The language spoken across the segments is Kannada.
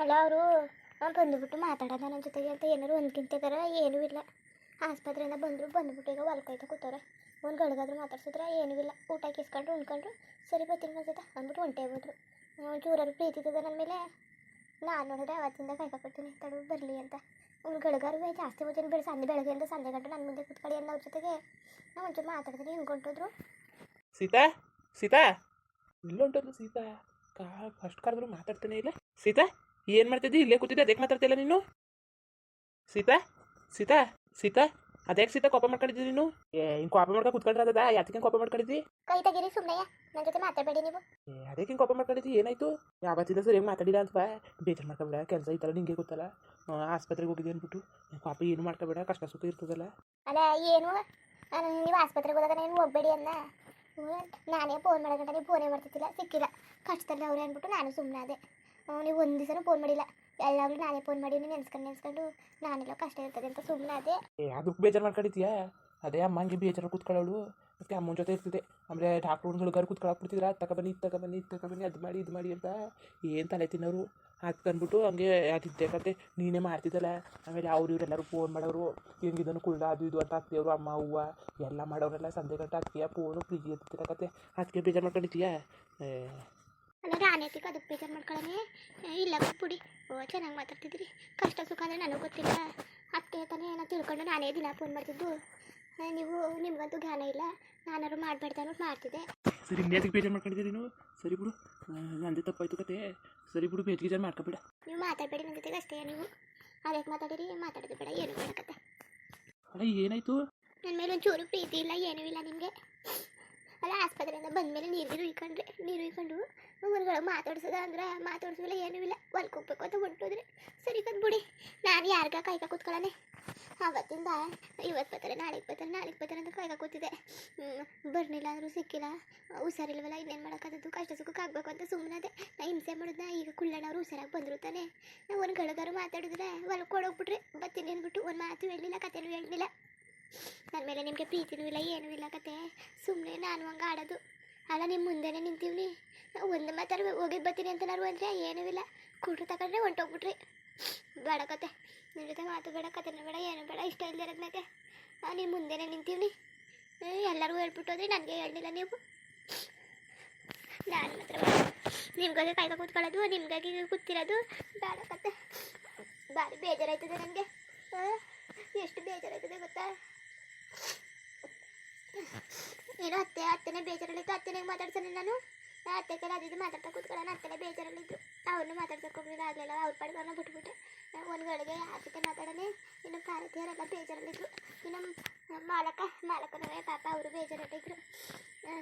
ಅಲ್ಲ ಅವರು ಬಂದುಬಿಟ್ಟು ಮಾತಾಡೋದ ನನ್ನ ಜೊತೆಗೆ ಅಂತ ಏನಾರು ಒಂದ್ಕಿಂತಗಾರ ಏನೂ ಇಲ್ಲ. ಆಸ್ಪತ್ರೆಯಿಂದ ಬಂದರು, ಬಂದುಬಿಟ್ಟು ಈಗ ಹೊಲ್ಕೊಯ್ತಾ ಕೂತವ್ರೆ. ಒಂದು ಗಡ್ಗಾದ್ರು ಮಾತಾಡ್ಸಿದ್ರೆ ಏನೂ ಇಲ್ಲ. ಊಟ ಕಿಸ್ಕೊಂಡ್ರು, ಉಣ್ಕೊಂಡ್ರು. ಸರಿ ಬರ್ತೀನಿ ಮಜದ ಅಂದ್ಬಿಟ್ಟು ಹೊಂಟೆ ಹೋದ್ರು. ಚೂರಾರು ಪ್ರೀತಿ ಇದ್ದದ ನನ್ನ ಮೇಲೆ. ನಾನು ನೋಡಿದ್ರೆ ಅವತ್ತಿಂದ ಕಾಯ್ಕೊಳ್ತೀನಿ ತಡ ಬರಲಿ ಅಂತ. ಒಂದು ಗಳಿಗಾರು ಜಾಸ್ತಿ ಓದಿನ ಬೆಳೆ ಸಂಜೆ ಬೆಳಗ್ಗೆಯಿಂದ ಸಂಜೆ ಗಂಟೆ ನನ್ನ ಮುಂದೆ ಕೂತ್ಕೊಳ್ಳಿ ಎಲ್ಲ ಅವ್ರ ಜೊತೆಗೆ. ನಾವು ಒಂಚೂರು ಮಾತಾಡ್ತೀನಿ ಹಿಂಗೆ ಸೀತಾ ಸೀತಾ. ಇಲ್ಲೊಂಟದ್ದು ಸೀತಾ. ಕಾ ಫಸ್ಟ್ ಕರೆದ್ರು ಮಾತಾಡ್ತಾನೆ ಇಲ್ಲ. ಸೀತಾ. ಏನು ಮಾಡ್ತಿದ್ದಿ? ಇಲ್ಲೇ ಕೂತಿದ್ದೆ ಅದಕ್ಕೆ ಮಾತಾಡ್ತಿಲ್ಲ ನೀನು? ಸೀತಾ? ಸೀತಾ? ಸೀತಾ? ಅದೇ ಸೀತಾ ಕೋಪ ಮಾಡ್ಕೊಂಡಿದ್ದಿ ನೀನು? ಏ ಹಿಂಗೆ ಕೋಪ ಮಾಡ್ಕೊಂಡು ಕುತ್ಕೊಂಡ್ರೆ ಅದ? ಯಾತಕ್ಕೆ ಕೋಪ ಮಾಡ್ಕೊಂಡಿದ್ದಿ? ಕೈ ತೆಗೀರಿ ಸುಮ್ಮನೆ ನನ್ನ ಜೊತೆ ಮಾತಾಡಬೇಡಿ ನೀವು. ಏ ಅದಕ್ಕೆ ಹಿಂಗೆ ಕೋಪ ಮಾಡ್ಕೊಂಡಿದ್ದಿ? ಏನಾಯ್ತು? ಯಾವತ್ತಿಂದ ಸರಿ ಮಾತಾಡಿಲ್ಲ ಅಂತ ಬೇಜಾರು ಮಾಡ್ಕೊಬೇಡ ಕೆಲಸ ಥರ ನಿಂಗೆ ಗೊತ್ತಲ್ಲ. ಆಸ್ಪತ್ರೆಗೆ ಹೋಗಿದ್ದೆ ಅಂದ್ಬಿಟ್ಟು ಕೋಪ ಏನು ಮಾಡ್ಕೊಬೇಡ ಕಷ್ಟ ಸುಖ ಇರ್ತದಲ್ಲ. ಅಲ್ಲ ಏನು? ನಾನು ನೀವು ಆಸ್ಪತ್ರೆಗೆ ಹೋದಾಗ ಏನು ಹೋಗ್ಬೇಡಿ ಅಲ್ಲ ನಾನೇ ಫೋನ್ ಮಾಡೋದಂತ ನೀವು ಫೋನೇ ಮಾಡ್ತಿದ್ದಿಲ್ಲ ಸಿಕ್ಕಿಲ್ಲ. ಕಷ್ಟದಲ್ಲಿ ಅವ್ರೆ ಅಂದ್ಬಿಟ್ಟು ನಾನು ಸುಮ್ಮನೆ ಅದೇ ನೀವು ಒಂದು ದಿವಸನೂ ಫೋನ್ ಮಾಡಿಲ್ಲ. ಎಲ್ಲಾಗಲೂ ನಾನೇ ಫೋನ್ ಮಾಡಿ ನೆನ್ಸ್ಕೊಂಡು ನೆನ್ಸ್ಕೊಂಡು ನಾನೆಲ್ಲ ಕಷ್ಟ ಇರ್ತದೆ ಅಂತ ಸುಮ್ಮನೆ ಅದೇ. ಏ ಅದಕ್ಕೆ ಬೇಜಾರು ಮಾಡ್ಕೊಂಡಿದ್ಯಾ? ಅದೇ ಅಮ್ಮಂಗೆ ಬೇಜಾರು ಕೂತ್ಕೊಳ್ಳೋಳು. ಮತ್ತೆ ಅಮ್ಮನ ಜೊತೆ ಇರ್ತಿದೆ ಆಮೇಲೆ ಡಾಕ್ಟ್ರುಗಳು ಕೂತ್ಕೊಳ್ಳಾಕ್ಬಿಡ್ತಿದ್ರ ತಕ ತಗೊಬನ್ನಿ ತಕ ತಗೊಬನ್ನಿ ತಕ ತಗೊಬನ್ನಿ ಅದು ಮಾಡಿ, ಇದು ಮಾಡಿ ಅಂತ. ಏನು ತಲೆ ತಿನ್ನೋರು? ಅದಕ್ಕೆ ಅಂದ್ಬಿಟ್ಟು ಹಂಗೆ ಅದಿದ್ದೆ ಕತೆ. ನೀನೇ ಮಾಡ್ತಿದ್ದಲ್ಲ. ಆಮೇಲೆ ಅವ್ರು ಇವರೆಲ್ಲರೂ ಫೋನ್ ಮಾಡೋರು. ಹೆಂಗಿದನು ಕುಳ್ಳ, ಅದು ಇದು ಅಂತ ಹಾಕ್ತಿಯವರು ಅಮ್ಮ, ಅವ್ವ. ಎಲ್ಲ ಮಾಡೋರೆಲ್ಲ ಸಂಜೆ ಗಂಟೆ ಹಾಕ್ತೀಯ ಫೋನು ಫ್ರೀ ಇರ್ತಿರ ಕತೆ. ಅದಕ್ಕೆ ಬೇಜಾರು ಏ ಆನೆ ತಿಕ್ಕ ಅದಕ್ಕೆ ಬೇಜಾರು ಮಾಡ್ಕೊಳ್ಳಿ ಇಲ್ಲ ಪುಡಿ. ಓ ಚೆನ್ನಾಗಿ ಮಾತಾಡ್ತಿದ್ರಿ ಕಷ್ಟ ಸುಖ ಅಂದರೆ ನನಗೆ ಗೊತ್ತಿಲ್ಲ. ಅತ್ತೆ ತಾನೇ ಏನೋ ತಿಳ್ಕೊಂಡು ನಾನೇ ದಿನ ಫೋನ್ ಮಾಡ್ತಿದ್ದು. ನೀವು ನಿಮಗಂತೂ ಜ್ಞಾನ ಇಲ್ಲ. ನಾನಾರು ಮಾಡಬೇಡ್ದು ಅನ್ನೋದು ಮಾಡ್ತಿದ್ದೆ. ಸರಿ ಇನ್ನೇದಕ್ಕೆ ಬೇಜಾರು ಮಾಡ್ಕೊಂಡಿದ್ದೀರಿ ನೀವು? ಸರಿ ಬಿಡು. ನಂದೇ ತಪ್ಪಾಯ್ತು ಕತೆ. ಸರಿ ಬಿಡು ಬೇಜ್ ಗೀಜಾರು ಮಾಡ್ಕೊಬೇಡ. ನೀವು ಮಾತಾಡಬೇಡಿ ನನ್ನ ಜೊತೆಗೆ ಅಷ್ಟೇ ನೀವು. ಅದಕ್ಕೆ ಮಾತಾಡಿರಿ? ಮಾತಾಡೋದು ಬೇಡ ಏನು ಕತೆ. ಅಲ್ಲ ಏನಾಯ್ತು? ನನ್ನ ಮೇಲೆ ಒಂಚೂರು ಪ್ರೀತಿ ಇಲ್ಲ ಏನೂ ಇಲ್ಲ ನಿಮಗೆ. ಅಲ್ಲ ಆಸ್ಪತ್ರೆಯಿಂದ ಬಂದಮೇಲೆ ನೀರು ನೀರು ಇಕ್ಕೊಂಡ್ರೆ ನೀರು ಇಕ್ಕೊಂಡು ಮನೆಗಳು ಮಾತಾಡ್ಸೋದ ಅಂದ್ರೆ ಮಾತಾಡ್ಸೋದಿಲ್ಲ, ಏನೂ ಇಲ್ಲ. ಹೊಲ್ಕ್ ಹೋಗ್ಬೇಕು ಅಂತ ಹೊಂಟೋದ್ರೆ ಸರಿ ಕದ್ ಬಿಡಿ. ನಾನು ಯಾರಿಗ ಕಾಯ್ಕ ಕೂತ್ಕೊಳ್ಳೋಣ ಅವತ್ತಿಂದ ಇವತ್ತು ಬರ್ತಾರೆ, ನಾಳೆಗೆ ಬರ್ತಾರೆ ನಾಳೆಗೆ ಬರ್ತಾರೆ ಅಂತ ಕಾಯ್ಕ ಕೂತಿದ್ದೆ. ಬರ್ಲಿಲ್ಲ ಅಂದರೂ ಸಿಕ್ಕಿಲ್ಲ. ಹುಷಾರಿಲ್ವಲ್ಲ, ಇನ್ನೇನು ಮಾಡೋಕ್ಕಾದದ್ದು? ಕಷ್ಟ ಸುಖಕ್ಕೆ ಆಗಬೇಕು ಅಂತ ಸುಮ್ಮನೆ ಅದೇ. ನಾ ಹಿಂಸೆ ಮಾಡಿದ್ನ, ಈಗ ಕುಳ್ಳಣ್ಣವ್ರು ಹುಷಾರಾಗಿ ಬಂದರು ತಾನೆ. ನಾವು ಒಂದು ಗಳಗಾರು ಮಾತಾಡಿದ್ರೆ ಹೊಲಕ್ಕೆ ಹೋಗ್ಬಿಟ್ರಿ ಬರ್ತೀನಿ ಅಂದ್ಬಿಟ್ಟು ಒಂದು ಮಾತು ಹೇಳಲಿಲ್ಲ, ಕತೆನೂ ಹೇಳಲಿಲ್ಲ. ನನ್ನ ಮೇಲೆ ನಿಮಗೆ ಪ್ರೀತಿನೂ ಇಲ್ಲ, ಏನೂ ಇಲ್ಲ ಕತೆ. ಸುಮ್ಮನೆ ನಾನು ಹಂಗೆ ಆಡೋದು. ಅಲ್ಲ ನಿಮ್ಮ ಮುಂದೆನೇ ನಿಂತೀವಿ ಒಂದು ಮಾತಾರು ಹೋಗಿ ಬರ್ತೀನಿ ಅಂತ ನಾನು ಅಂದರೆ ಏನೂ ಇಲ್ಲ. ಕುಡ್ರು ತಗೊಂಡ್ರೆ ಹೊಂಟೋಗ್ಬಿಟ್ರಿ. ಬೇಡ ಕತೆ. ನಿಮ್ಮ ಜೊತೆ ಮಾತು ಬೇಡ, ಕತೆನೂ ಬೇಡ, ಏನು ಬೇಡ, ಇಷ್ಟ ಇಲ್ಲದಿರೋದು ನನಗೆ ನಿಮ್ಮ ಮುಂದೆನೇ ನಿಂತೀವಿ ಎಲ್ಲರಿಗೂ ಹೇಳ್ಬಿಟ್ಟು ಹೋದ್ರೆ ನನಗೆ ಹೇಳಲಿಲ್ಲ ನೀವು. ನಾನು ಮಾತ್ರ ನಿಮ್ಗಾಗಿ ಕಾಯ್ಕ ಕೂತ್ಕೊಳ್ಳೋದು, ನಿಮ್ಗಾಗಿ ಕೂತಿರೋದು. ಬೇಡ ಕತೆ. ಭಾರಿ ಬೇಜಾರಾಯ್ತದೆ ನನಗೆ. ಎಷ್ಟು ಬೇಜಾರಾಯ್ತದೆ ಗೊತ್ತಾ? ಏನೋ ಅತ್ತೆ, ಅತ್ತೆನೇ ಬೇಜಾರಲ್ಲಿತ್ತು ಅತ್ತೆನೇ ಮಾತಾಡ್ತಾನೆ ನಾನು ಅತ್ತೆ ಕಡೆ ಅದಿದ್ದು ಮಾತಾಡ್ತಾ ಕೂತ್ಕೊಳ್ಳೋಣ ಅತ್ತೆನೇ ಬೇಜಾರಲ್ಲಿದ್ದು. ಅವ್ರನ್ನ ಮಾತಾಡ್ಸೋಕೆ ಹೋಗ್ಲಿಲ್ಲ, ಆಗಲಿಲ್ಲ, ಅವ್ರ ಪಾಡಿಗೆ ಅವ್ರನ್ನ ಬಿಟ್ಬಿಟ್ಟೆ ಒಂದು ಗಳಿಗೆ ಆಚೆಗೆ ಮಾತಾಡೋಣ ಇನ್ನು ಭಾರತೀಯರೆಲ್ಲ ಬೇಜಾರಲ್ಲಿದ್ದರು ಇನ್ನು ಮಾಲಕ, ಮಾಲಕನವೇ ಪಾಪ, ಅವರು ಬೇಜಾರಲ್ಲಿದ್ದರು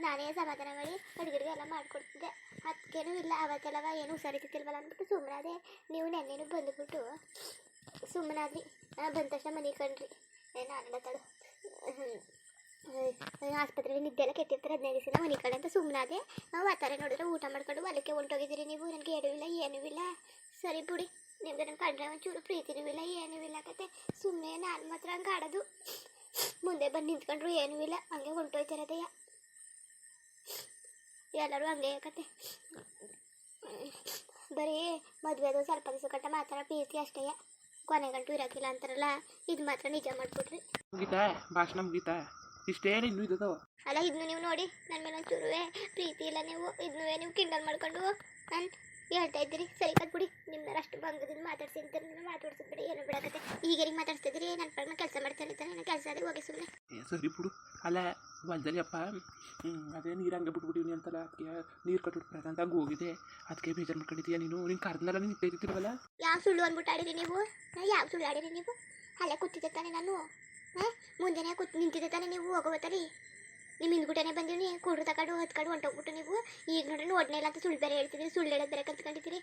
ನಾನೇ ಸಮಾಧಾನ ಮಾಡಿ ಅಡುಗೆಗೆ ಎಲ್ಲ ಮಾಡಿಕೊಡ್ತಿದ್ದೆ. ಅದಕ್ಕೇನೂ ಇಲ್ಲ, ಅವತ್ತೆಲ್ಲವ ಏನು ಹುಷಾರಿತಿಲ್ವಲ್ಲ ಅಂದ್ಬಿಟ್ಟು ಸುಮ್ಮನಾದೆ ನೀವು ನೆನ್ನೆನೂ ಬಂದುಬಿಟ್ಟು ಸುಮ್ಮನಾದ್ರಿ ಬಂದ ತಕ್ಷಣ ಮನೆ ಕಂಡ್ರಿ ನಾನೆಲ್ಲ ತಡು ಆಸ್ಪತ್ರೆಯಲ್ಲಿ ನಿದ್ದೆ ಎಲ್ಲ ಕೆಟ್ಟಿರ್ತಾರೆ. ಹದಿನೈದು ದಿವಸ ಮನೆ ಕಡೆ ಅಂತ ಸುಮ್ಮನಾದೆ ಥರ ನೋಡಿದ್ರೆ ಊಟ ಮಾಡ್ಕೊಂಡು ಹೊಲಕ್ಕೆ ಹೊಂಟೋಗಿದ್ದೀರಿ ನೀವು. ನನಗೆ ಇಲ್ಲ ಏನೂ ಇಲ್ಲ. ಸರಿ ಬಿಡಿ. ನಿಮ್ಗೆ ನನ್ನ ಕಂಡ್ರೆ ಒಂಚೂರು ಪ್ರೀತಿನೂ ಇಲ್ಲ, ಏನೂ ಇಲ್ಲ ಕತೆ. ಸುಮ್ಮನೆ ನಾನು ಮಾತ್ರ ಹಂಗೆ ಆಡೋದು. ಮುಂದೆ ಬಂದು ನಿಂತ್ಕೊಂಡ್ರು ಏನೂ ಇಲ್ಲ. ಹಂಗೆ ಹೊಂಟೋಯ್ತಿರೋದಯ್ಯ ಎಲ್ಲರೂ ಹಂಗೆ ಕತೆ. ಬರೀ ಮದುವೆದು ಸ್ವಲ್ಪ ದಿವಸ ಕಟ್ಟ ಮಾತ್ರ ಪ್ರೀತಿ ಅಷ್ಟೇ. ಕೊನೆಗಂಟು ಇರೋಕ್ಕಿಲ್ಲ ಅಂತಾರಲ್ಲ. ಇದು ಮಾತ್ರ ನಿಜ ಮಾಡಿಬಿಟ್ರಿ ಭಾಷಣ ಮುಗೀತಾ? ಇಷ್ಟೇ ಇನ್ನೂ ಇದ್ದದವ? ಅಲ್ಲ ಇದನ್ನು ನೀವು ನೋಡಿ. ನನ್ನ ಮೇಲೆ ಒಂಚೂರುವೆ ಪ್ರೀತಿ ಇಲ್ಲ ನೀವು. ಇದನ್ನುವೆ ನೀವು ಕಿಂಡಲ್ ಮಾಡ್ಕೊಂಡು ನಾನು ಹೇಳ್ತಾ ಇದ್ದೀರಿ ಸರಿ ಕಟ್ಬಿಡಿ ನಿಮ್ಮನ್ನ ಅಷ್ಟು ಬಂಗದಿಂದ ಮಾತಾಡ್ಸಿ ಅಂತ ಬಿಡಿ ಏನು ಬಿಡಕತ್ತೆ ಈಗ ಹಿಂಗೆ ಮಾತಾಡ್ತಿದ್ದೀರಿ ನನ್ನ ಪ್ರಕಾರ ಕೆಲಸ ಮಾಡ್ತಾ ಇರ್ತಾನೆ ನನ್ನ ಕೆಲಸ ಅದೇ ಹೋಗಿ ಸುಮ್ಮನೆ ಏ ಸರಿ ಬಿಡು. ಅಲ್ಲ ಹೊಲ್ದಲ್ಲಿ ಅಪ್ಪ ಅದೇ ನೀರು ಹಂಗೆ ಬಿಟ್ಬಿಟ್ಟಿವ್ನಿ ಅಂತಲ್ಲ ಅದಕ್ಕೆ ನೀರು ಕಟ್ಬಿಟ್ಬಿಡೋಣ ಅಂತ ಹಂಗೆ ಹೋಗಿದೆ. ಅದಕ್ಕೆ ಬೇಜಾರು ಮಾಡ್ಕೊಂಡಿದ್ದೀಯ ನೀನು? ನಿನ್ನ ಕರ್ದಲ್ಲ ನೀನು ಇಟ್ಟಿರ್ತಿಲ್ವಲ್ಲ ಯಾವ ಸುಳ್ಳು ಅಂದ್ಬಿಟ್ಟು ಆಡಿರಿ ನೀವು? ಯಾವ ಸುಳ್ಳು ಆಡಿರಿ ನೀವು? ಅಲ್ಲೇ ಕೂತಿದ್ದೆ ತಾನೆ ನಾನು. ಹಾಂ? ಮುಂದೆನೇ ಕೂತ್ ನಿಂತಿದ್ದೆ ತಾನೆ ನೀವು ಹೋಗೋತರಿ ನಿಮ್ಮ ಹಿಂದ್ಗುಟನೆ ಬಂದೀನಿ ಕುಡ್ರು ತಗೊಂಡು ಹೊತ್ಕೊಂಡು ಹೊಂಟೋಗ್ಬಿಟ್ಟು ನೀವು. ಈಗ ನೋಡ್ರಿ ನೋಡ್ನೇ ಇಲ್ಲ ಅಂತ ಸುಳ್ಳು ಬೇರೆ ಹೇಳ್ತಿದ್ರಿ, ಸುಳ್ಳು ಹೇಳೋದು ಬೇರೆ ಕಲ್ತ್ಕೊಂಡಿದ್ದೀರಿ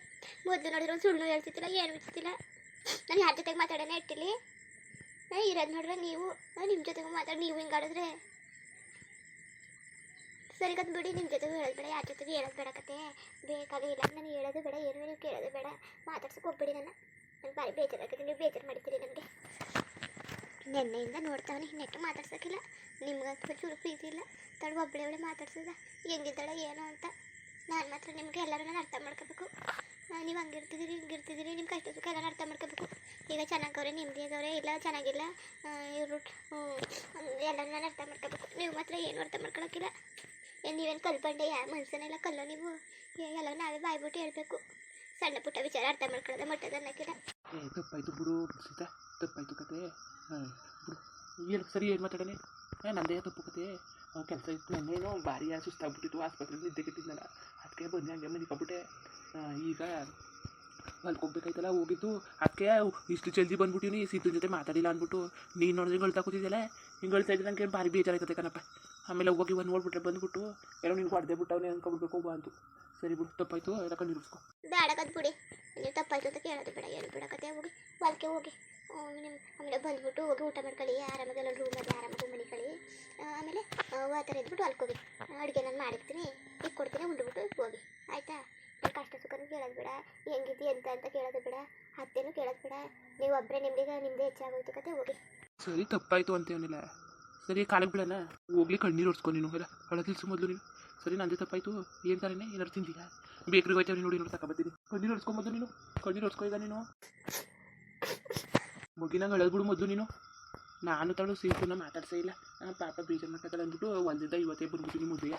ಮೊದಲು ನೋಡಿದ್ರೆ ಒಂದು ಸುಳ್ಳು ಹೇಳ್ತಿದ್ದಿಲ್ಲ, ಏನು ಹೇಳ್ತಿದ್ದಿಲ್ಲ. ನಾನು ಯಾರ ಜೊತೆಗೆ ಮಾತಾಡೋಣ ಇಟ್ಟಿಲಿ ಇರೋದು ನೋಡ್ರೆ ನೀವು. ನಿಮ್ಮ ಜೊತೆಗೆ ಮಾತಾಡಿ, ನೀವು ಹಿಂಗೆ ಆಡಿದ್ರೆ. ಸರಿ ಕತ್ ಬಿಡಿ ನಿಮ್ಮ ಜೊತೆಗೂ ಹೇಳೋದು ಬೇಡ, ಯಾರ ಜೊತೆಗೆ ಹೇಳೋದು ಬೇಡ ಕತೆ. ಬೇಕಾಗಿಲ್ಲ ನಾನು ಹೇಳೋದು ಬೇಡ, ಏನು ನೀವು ಕೇಳೋದು ಬೇಡ. ಮಾತಾಡ್ಸೋಕೆ ಹೋಗ್ಬೇಡಿ ನನ್ನ. ನನಗೆ ಭಾರಿ ಬೇಜಾರಾಗುತ್ತೆ ನೀವು ಬೇಜಾರು ಮಾಡ್ತೀರಿ ನನಗೆ. ನೆನ್ನೆಯಿಂದ ನೋಡ್ತಾವನಿ ನೆಟ್ಟು ಮಾತಾಡ್ಸೋಕ್ಕಿಲ್ಲ. ನಿಮ್ಗಂತೂ ಚೂರು ಪ್ರೀತಿ ಇಲ್ಲ. ತಡ ಒಬ್ಬಳೆ ಒಬ್ಬಳೆ ಮಾತಾಡ್ಸೋದ. ಹೆಂಗಿದ್ದಾಳೆ ಏನೋ ಅಂತ. ನಾನು ಮಾತ್ರ ನಿಮ್ಗೆ ಎಲ್ಲರೂ ನಾನು ಅರ್ಥ ಮಾಡ್ಕೋಬೇಕು. ನೀವು ಹಂಗಿರ್ತಿದ್ದೀರಿ ಹಿಂಗಿರ್ತಿದ್ದೀರಿ ನಿಮ್ಮ ಕಷ್ಟ ಸುಖ ಎಲ್ಲ ಅರ್ಥ ಮಾಡ್ಕೋಬೇಕು. ಈಗ ಚೆನ್ನಾಗವ್ರೆ ನೆಮ್ಮದಿಯಾಗವ್ರೆ ಇಲ್ಲ ಚೆನ್ನಾಗಿಲ್ಲ ಇವರು ಎಲ್ಲರನ್ನ ಅರ್ಥ ಮಾಡ್ಕೋಬೇಕು. ನೀವು ಮಾತ್ರ ಏನು ಅರ್ಥ ಮಾಡ್ಕೊಳಕ್ಕಿಲ್ಲ. ನೀವೇನು ಕಲ್ಪಂಡೆ ಯಾ ಮನ್ಸನ್ನೆಲ್ಲ ಕಲ್ಲೋ ನೀವು? ಎಲ್ಲ ನಾವೇ ಬಾಯ್ಬಿಟ್ಟು ಹೇಳಬೇಕು. ಸಣ್ಣ ಪುಟ್ಟ ವಿಚಾರ ಅರ್ಥ ಮಾಡ್ಕೊಳ್ಳೋದು ಮಟ್ಟದ ಏ, ತಪ್ಪಾಯ್ತು ಬಿಡು ಸೀತಾ ತಪ್ಪಾಯ್ತು ಕತೆ ಬಿಡು. ಏನು, ಸರಿ, ಏನು ಮಾತಾಡನೆ ಏ, ನಂದೇ ತಪ್ಪು ಕತೆ ಕೆಲಸ ಇತ್ತು ನನ್ನೇನೋ ಭಾರಿ ಸುಸ್ತಾಗ್ಬಿಟ್ಟಿತ್ತು. ಆಸ್ಪತ್ರೆಯಲ್ಲಿ ನಿದ್ದೆ ಕೆಟ್ಟಿದ್ದಲ್ಲ ಅದಕ್ಕೆ ಬಂದೆ, ಹಂಗೆ ಮನಿಕೊಬಿಟ್ಟೆ ಈಗ ಹೋಗ್ಬೇಕಾಯ್ತಲ್ಲ, ಹೋಗಿದ್ದು. ಅದಕ್ಕೆ ಇಷ್ಟು ಜಲ್ದಿ ಬಂದ್ಬಿಟ್ಟಿನಿ. ಸೀತನ ಜೊತೆ ಮಾತಾಡಿಲ್ಲ ಅಂದ್ಬಿಟ್ಟು, ನೀನು ನೋಡಿದ್ರೆ ಗಳ್ತಾ ಕೂತಿದ್ದಲ್ಲ ಹಿಂಗೆ ಗಳ್ತಾ ಇದ್ರೆ ನನಗೆ ಭಾರಿ ಬೇಜಾರಾಯ್ತದೆ ಕಣಪ್ಪ. ಆಮೇಲೆ ಹೋಗಿ ಒಂದು ನೋಡ್ಬಿಟ್ರೆ ಬಂದ್ಬಿಟ್ಟು, ಏನೋ ನೀನು ಹೊಡೆದೇ ಬಿಟ್ಟವನೇ ಅನ್ಕೊಬಿಡ್ಬೇಕು ಬಾ ಅಂತು. ಸರಿ ಬಿಡು, ತಪ್ಪಾಯ್ತು. ಎಲ್ಲ ಕಣ್ಣು ಬಿಡಿ ನೀವು ತಪ್ಪಾಯ್ತು ಅಂತ ಕೇಳೋದು ಬೇಡ, ಏನು ಬಿಡಕತ್ತೆ ಹೋಗಿ ಹೊಲಕ್ಕೆ ಹೋಗಿ. ನಿಮ್ಮ ನಿಮ್ ಆಮೇಲೆ ಬಂದ್ಬಿಟ್ಟು ಹೋಗಿ ಊಟ ಮಾಡ್ಕೊಳ್ಳಿ, ಆರಾಮಾಗಿ ಎಲ್ಲ ರೂಮಲ್ಲಿ ಆರಾಮಾಗಿ ಮನಿಕಳಿ ಆಮೇಲೆ, ಆ ಥರ ಇದ್ಬಿಟ್ಟು ಹೊಲ್ಕ್ ಹೋಗಿ. ಅಡುಗೆ ನಾನು ಮಾಡಿರ್ತೀನಿ, ಈಗ ಕೊಡ್ತೀನಿ ಉಂಡ್ಬಿಟ್ಟು ಹೋಗಿ. ಆಯಿತಾ? ಕಷ್ಟ ಸುಖನೂ ಕೇಳೋದು ಬೇಡ, ಹೆಂಗಿದ್ದಿ ಎಂತ ಅಂತ ಕೇಳೋದು ಬೇಡ, ಅತ್ತೇನು ಕೇಳೋದು ಬೇಡ. ನೀವು ಒಬ್ಬರೇ ನಿಮಗೆ ನಿಮ್ಮದೇ ಹೆಚ್ಚಾಗೋಯ್ತು. ಕತೆ ಹೋಗಿ. ಸರಿ, ತಪ್ಪಾಯ್ತು ಅಂತೇನಿಲ್ಲ. ಸರಿ, ಕಾಲಿಗೆ ಬಿಡೋಣ ಹೋಗ್ಲಿ, ಕಣ್ಣೀರು ಒರ್ಸ್ಕೊ ನೀನು. ಎಲ್ಲ ತಿಳ್ಸು ಮೊದಲು ನೀನು. ಸರಿ ನನ್ನ ತಪ್ಪಾಯ್ತು ಏನು ತಾನೇ ಏನಾರು ತಿಂದೀಯಾ? ಬೇಕ್ರಿಗೆ ಹೋಯ್ತೇವೆ ನೋಡಿ ನೋಡಿ ತಗೊಬತ್ತೀನಿ ಕಣ್ಣೀರು ಮದು ನೀನು. ಕಣ್ಣೀರು ಈಗ ನೀನು. ಮುಗಿನಂಗೆ ಅಳದ್ಬಿಡು ಮೊದಲು ನೀನು. ನಾನು ತಳು ಸೀಟನ್ನ ಮಾತಾಡ್ಸೇ ಇಲ್ಲ. ಪಾಪ ಬೀಜ ಮಾಡ್ಕೊತಾಳೆ ಅಂದ್ಬಿಟ್ಟು ಒಂದಿಂದ ಇವತ್ತೇ ಬಂದ್ಬಿಟ್ಟಿನಿ ಮುದ್ದೆಯ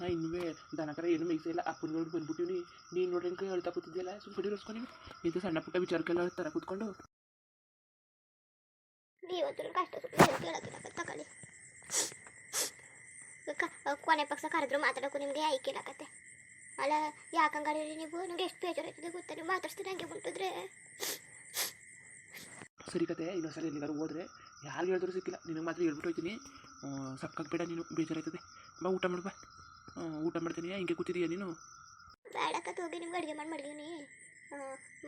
ನಾ ಇನ್ನೂ ದನಕರ ಏನು ಮೇಯಿಸೇ ಇಲ್ಲ. ಅಪ್ಪನ ಬಂದ್ಬಿಟ್ಟಿನಿ ನೀನು ನೋಡ್ರಿ ಕೈ ಹೇಳ್ತಾ ಕೂತಿದ್ಯಲ್ಲ ಸ್ವಲ್ಪ ಕಣ್ಣೀರು ಹೊಡ್ಸ್ಕೊಂಡು ಇದು ಸಣ್ಣ ಪುಟ್ಟ ವಿಚಾರಕ್ಕೆಲ್ಲ ಥರ ಕೂತ್ಕೊಂಡು. ನೀವಂತೂ ಕಷ್ಟ ಸುಖ ಏನು ಕೇಳೋದಿಲ್ಲ ತಗೊಳ್ಳಿ ಕ- ಕೊನೆ ಪಕ್ಷ ಕರೆದ್ರು ಮಾತಾಡೋಕ್ಕೂ ನಿಮಗೆ ಆಯ್ಕೆ ಅಳ ಅಲ್ಲ ಯಾಕಂಗಾರಿ ನೀವು? ನನಗೆ ಎಷ್ಟು ಬೇಜಾರಾಯ್ತದೆ ಗೊತ್ತಾ? ನೀವು ಮಾತಾಡ್ಸ್ತೀನಿ ಹಂಗೆ ಮುಟ್ಟಿದ್ರೆ ಸರಿ ಕತೆ ಇನ್ನೊಂದ್ಸಲ ಎಲ್ಲಿಗಾರು ಹೋದ್ರೆ ಯಾರು ಹೇಳಿದ್ರು ಸಿಕ್ಕಿಲ್ಲ. ನಿನಗೆ ಮಾತ್ರ ಹೇಳ್ಬಿಟ್ಟು ಹೋಗ್ತೀನಿ ಬೇಡ ನೀನು ಬೇಜಾರಾಯ್ತದೆ. ಬಾ ಊಟ ಮಾಡು ಬಾ. ಊಟ ಮಾಡ್ತೀನಿ ಹಿಂಗೆ ಕೂತಿದೀಯ ನೀನು? ಬೇಡಕತ್ ಹೋಗಿ ನಿಮ್ಗೆ ಅಡುಗೆ ಮಾಡಿ ಮಡಗಿನಿ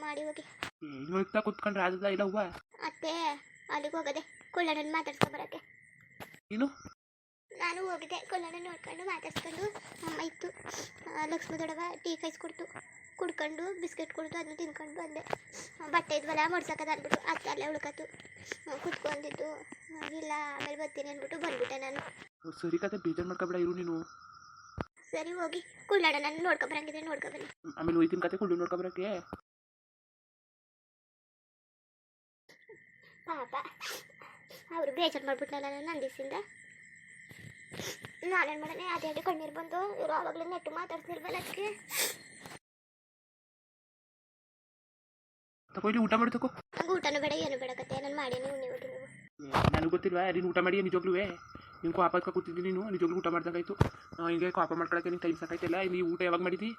ಮಾಡಿ ಹೋಗಿ. ಹಿಂಗೆ ಇರ್ತಾ ಕೂತ್ಕೊಂಡ್ರೆ ಆದದ ಇಲ್ಲ ಹೂವ ಅತ್ತೆ ಅಲ್ಲಿಗೆ ಹೋಗದೆ ಕೊಳ್ಳಣ್ಣನ ಮಾತಾಡ್ಸ್ಕೊಂಬರಕ್ಕೆ ನೀನು? ನಾನು ಹೋಗಿದ್ದೆ. ಕೊಲ್ಲನ ನೋಡ್ಕೊಂಡು ಮಾತಾಡ್ಸ್ಕೊಂಡು ಅಮ್ಮ ಇತ್ತು. ಲಕ್ಷ್ಮೀ ದೊಡವ ಟೀ ಕಾಯಿಸ್ಕೊಡ್ತು ಕುಡ್ಕೊಂಡು ಬಿಸ್ಕೆಟ್ ಕೊಡ್ತು ಅದನ್ನ ತಿನ್ಕೊಂಡು ಬಂದೆ. ಬಟ್ಟೆ ಇದ್ವಲ್ಲ ಮಡ್ಸಕ್ಕದ ಅಂದ್ಬಿಟ್ಟು ಅತ್ತೆ ಅಲ್ಲೇ ಉಳ್ಕತ್ತು. ಕುತ್ಕೊಂಡಿದ್ದು. ಇಲ್ಲ ಆಮೇಲೆ ಬರ್ತೀನಿ ಅಂದ್ಬಿಟ್ಟು ಬಂದ್ಬಿಟ್ಟೆ ನಾನು. ಸರಿ ಕತೆ ಬೇಜಾರ್ ಮಾಡ್ಕೊಬೇಡ ಇರು ನೀನು. ಸರಿ ಹೋಗಿ. ಕುಳ್ಳಾಡ ನಾನು ನೋಡ್ಕೊಬರಂಗಿದ್ರೆ ನೋಡ್ಕೊಬನ್ನಿ ಆಮೇಲೆ ಹೋಯ್ತಿನ ಕತೆ ಕುಳ್ಳು ನೋಡ್ಕೊಬರಕ್ಕೆ ಪಾಪ ಅವರು ಬೇಜಾರು ಮಾಡ್ಬಿಟ್ನಲ್ಲ ನಾನು ನಂದಿಸಿಂದ ನಾನೇನು ಮಾಡೋಣ? ಅದೇ ಅದೇ ಕಣ್ಣೀರು ಬಂದು ಇವರು ಆವಾಗಲೇ ನೆಟ್ಟು ಮಾತಾಡ್ತಿರ್ಬಲ್ಲ ಅದಕ್ಕೆ ತಗೊಳ್ಳಿ ಊಟ ಮಾಡಿ ತಗೋ ನಂಗೆ ಊಟನೂ ಬೇಡ ಏನು ಬೇಡ ಕತೆ. ನಾನು ಮಾಡಿ ನೀವು ನೀವು ನನಗೆ ಗೊತ್ತಿಲ್ವಾ? ನೀನು ಊಟ ಮಾಡಿ ನಿಜವಾಗ್ಲೂ ನೀನು ಕಾಪಕ್ಕ ಕೂತಿದ್ದಿ ನೀನು? ನಿಜವಾಗ್ಲೂ ಊಟ ಮಾಡ್ದಂಗಾಯ್ತು. ಹಿಂಗೆ ಕಾಪ ಮಾಡ್ಕೊಳಕ್ಕೆ ನೀನು ಟೈಮ್ ಸಾಕಾಯ್ತಲ್ಲ ಇಲ್ಲಿ? ಊಟ ಯಾವಾಗ ಮಾಡಿದಿ?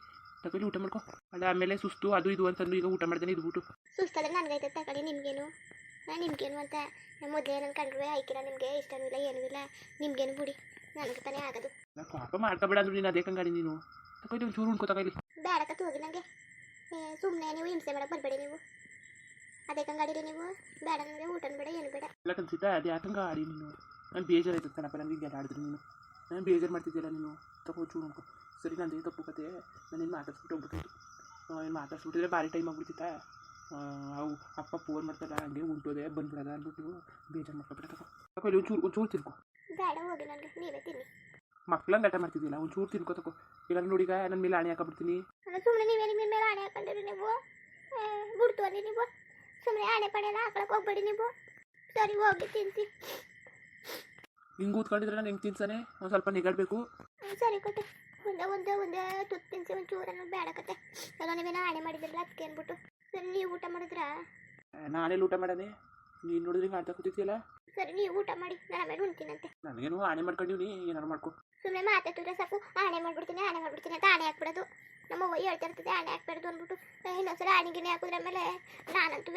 ತಗೊಳ್ಳಿ ಊಟ ಮಾಡ್ಕೊ. ಅಲ್ಲ ಆಮೇಲೆ ಸುಸ್ತು ಅದು ಇದು ಅಂತಂದು ಈಗ ಊಟ ಮಾಡ್ದೇನೆ ಊಟ ಸುಸ್ತಾದ್ರೆ ನನಗೈತೆ ತಗೊಳ್ಳಿ ನಿಮ್ಗೇನು? ನಾನು ನಿಮ್ಗೇನು ಅಂತ? ಮೊದಲೇ ನನ್ನ ಕಂಡ್ರೆ ಆಯ್ಕಿಲ್ಲ ನಿಮಗೆ ಇಷ್ಟನೂ ಇಲ್ಲ ಏನೂ ಇಲ್ಲ. ನಿಮ್ಗೇನು ಬಿಡಿ. ನನಗೆ ತಾನೇ ಆಗೋದು. ಪಾಪ ಮಾಡ್ಕೊಬೇಡ ಅದೇ ಕಂಗಾಡಿ ನೀನು. ತಗೊಳ್ಳಿ ಒಂದು ಚೂರು ಉಣ್ಕೊ ತಗೊಳ್ಳಿ ಬೇಡಕತ್ತು ಹೋಗಿ ನನಗೆ ಸುಮ್ಮನೆ ನೀವು ಹಿಂಸೆ ಮಾಡಕ್ಕೆ ಬರಬೇಡಿ ನೀವು. ಅದೇ ಕಂಗಾಡಿರಿ ನೀವು. ಬೇಡ ನನಗೆ ಊಟನೂ ಬೇಡ ಏನು ಬೇಡ. ಎಲ್ಲ ಕನ್ಸಿತ ಅದೇ ಯಾಕಂಗ ಆಡಿ ನೀನು. ನಾನು ಬೇಜಾರಾಯ್ತದೆ ಕಣಪ್ಪ ನನಗೆ ಹಿಂಗೆ ಆಡಿದ್ರು ನೀನು. ನಾನು ಬೇಜಾರು ಮಾಡ್ತಿದ್ದಿಲ್ಲ ನೀನು. ತಗೋ ಚೂರು ಉಣ್ಕೊ. ಸರಿ ನಂದು ತಪ್ಪು ಕತೆ? ನಾನು ಏನು ಮಾತಾಡ್ಸ್ಬಿಟ್ಟು ಹೋಗ್ಬೇಕಾಯ್ತು. ಏನು ಮಾತಾಡ್ಸ್ಬಿಟ್ಟಿದ್ರೆ ಭಾರಿ ಟೈಮ್ ಆಗ್ಬಿಡ್ತಿತ್ತ? ಅವು ಅಪ್ಪ ಫೋನ್ ಮಾಡ್ತಾರೆ ಹಂಗೆ ಉಂಟೋದೆ ಬಂದ್ಬಿಡೋದ ಅಂದ್ಬಿಟ್ಟು ಬೇಜಾರು ಮಾಡ್ಕೊಬೇಡ ತಗೋ. ತಗೋ ಇಲ್ಲಿ ಒಂಚೂರು ಒಂಚೂರು ತಿನ್ಕೊ. ಬೇಡ ಹೋಗಿ ನನಗೆ. ನೀವೇ ತಿನ್ನಿ. ಮಕ್ಳಂಗೆ ಆಟ ಮಾಡ್ತಿದ್ದಿಲ್ಲ ಒಂಚೂರು ತಿನ್ಕೊ ತಗೋ ಇಲ್ಲ ನೋಡಿಗ ನನ್ನ ಮೇಲೆ ಆಣೆ ಹಾಕಬಿಡ್ತೀನಿ. ಸುಮ್ಮನೆ ನೀವೇ ನಿಮ್ಮ ಮೇಲೆ ಆಣೆ ಹಾಕೊಂಡಿರಿ ನೀವು? ಬಿಡ್ತು ಅಲ್ಲಿ ನೀವು? ಸುಮ್ಮನೆ ಆಣೆ ಪಣೆ ಎಲ್ಲ ಹಾಕೊಳಕ್ಕೆ ಹೋಗ್ಬೇಡಿ ನೀವು. ಸರಿ ಹೋಗಿ ತಿನ್ಸಿ. ಹಿಂಗೆ ಕೂತ್ಕೊಂಡಿದ್ರೆ ನಾನು ಹೆಂಗೆ ತಿನ್ಸಾನೆ? ಒಂದು ಸ್ವಲ್ಪ ನಿಗಾಡಬೇಕು. ಸರಿ ಕತೆ ಒಂದೇ ಒಂದೇ ಒಂದೇ ತುತ್ತು ತಿನ್ಸಿ ಒಂದು ಚೂರನ್ನು ಕತೆ ಎಲ್ಲ ನೀವೇನೋ ಆಣೆ ಮಾಡಿದ್ರಲ್ಲ ಅದಕ್ಕೆ ಅಂದ್ಬಿಟ್ಟು. ಸರಿ ನೀವು ಊಟ ಮಾಡಿದ್ರಾ? ನಾನೇ ಊಟ ಮಾಡಾನೆ? ನೀನು ನೋಡಿದ್ರೆ ಅಂತ ಆಡ್ತಾ ಕೂತಿದ್ಯಲ್ಲ ಸರಿ ನೀವು ಊಟ ಮಾಡಿ ನಾನು ಆಮೇಲೆ ಉಣ್ತೀನಂತೆ ನನಗೇನು ಆಣೆ ಮಾಡ್ಕೊಂಡಿವ್ನಿ ಏನಾರು ಮಾಡ್ಕೊ. ಸುಮ್ಮನೆ ಮಾತಾಡ್ತಿದ್ರೆ ಸಾಕು. ಆಣೆ ಮಾಡ್ಬಿಡ್ತೀನಿ ಆಣೆ ಮಾಡ್ಬಿಡ್ತೀನಿ ಅಂತ ಆಣೆ ಹಾಕ್ಬಿಡೋದು. ನಮ್ಮ ಅವ್ವ ಹೇಳ್ತಾ ಇರ್ತದೆ ಆಣೆ ಹಾಕ್ಬಾರ್ದು ಅಂದ್ಬಿಟ್ಟು. ಇನ್ನೊಂದ್ಸಲ ಆಣೆಗಿನೇ ಹಾಕಿದ್ರೆ ಆಮೇಲೆ ನಾನಂತೂ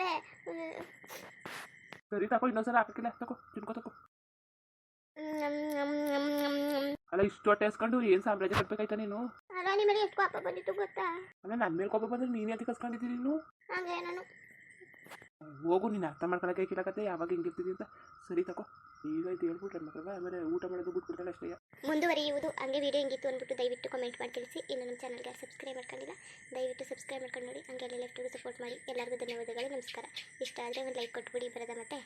ಸರಿ ತಕೋ ಇನ್ನೊಂದ್ಸಲ ಹಾಕಿಲ್ಲ ತಕೋ ತಿನ್ಕೋ ತಕೋ. ಅಲ್ಲ ಇಷ್ಟು ಹೊಟ್ಟೆ ಹಸ್ಕೊಂಡು ಏನು ಸಾಮ್ರಾಜ್ಯ ಕಟ್ಬೇಕಾಯ್ತಾ ನೀನು? ಅಲ್ಲ ನಿಮಗೆ ಎಷ್ಟು ಕೋಪ ಬಂದಿತ್ತು ಗೊತ್ತಾ? ಅಲ್ಲ ನನ್ನ ಮೇಲೆ ಕೋಪ ಬಂದ್ರೆ ನೀನು ಯಾಕೆ ಕಸ್ಕೊಂಡಿದ್ದೀನಿ ನೀನು? ಹಂಗೆ ನಾನು. ಹೋಗು, ನೀನು ಅರ್ಥ ಮಾಡ್ಕೊಳಕ್ಕೆ ಕಿಲಕತ್ತೆ ಯಾವಾಗ ಹಿಂಗಿರ್ತಿದ್ದಿ ಅಂತ. ಸರಿ ತಗೋ ಈಗ ಇದು ಹೇಳ್ಬಿಟ್ರೆ ಮಕ್ಕಳ ಆಮೇಲೆ ಊಟ ಮಾಡೋದು ಬಿಟ್ಬಿಡ್ತಾಳೆ ಅಷ್ಟೇ. ಮುಂದುವರಿಯುವುದು, ಹಂಗೆ ವೀಡಿಯೋ ಹಿಂಗಿತ್ತು ಅಂದ್ಬಿಟ್ಟು ದಯವಿಟ್ಟು ಕಮೆಂಟ್ ಮಾಡಿ, ತಿಳಿಸಿ. ಇನ್ನು ನಮ್ಮ ಚಾನಲ್ಗೆ ಸಬ್ಸ್ಕ್ರೈಬ್ ಮಾಡ್ಕೊಂಡಿಲ್ಲ, ದಯವಿಟ್ಟು ಸಬ್ಸ್ಕ್ರೈಬ್ ಮಾಡ್ಕೊಂಡು ನೋಡಿ. ಹಂಗೆ ಎಲ್ಲ ಸಪೋರ್ಟ್ ಮಾಡಿ. ಎಲ್ಲರಿಗೂ ಧನ್ಯವಾದಗಳು, ನಮಸ್ಕಾರ. ಇಷ್ಟ ಆದರೆ ಒಂದು ಲೈಕ್ ಕೊಟ್ಬಿಡಿ, ಬರೋದ ಮತ್ತೆ.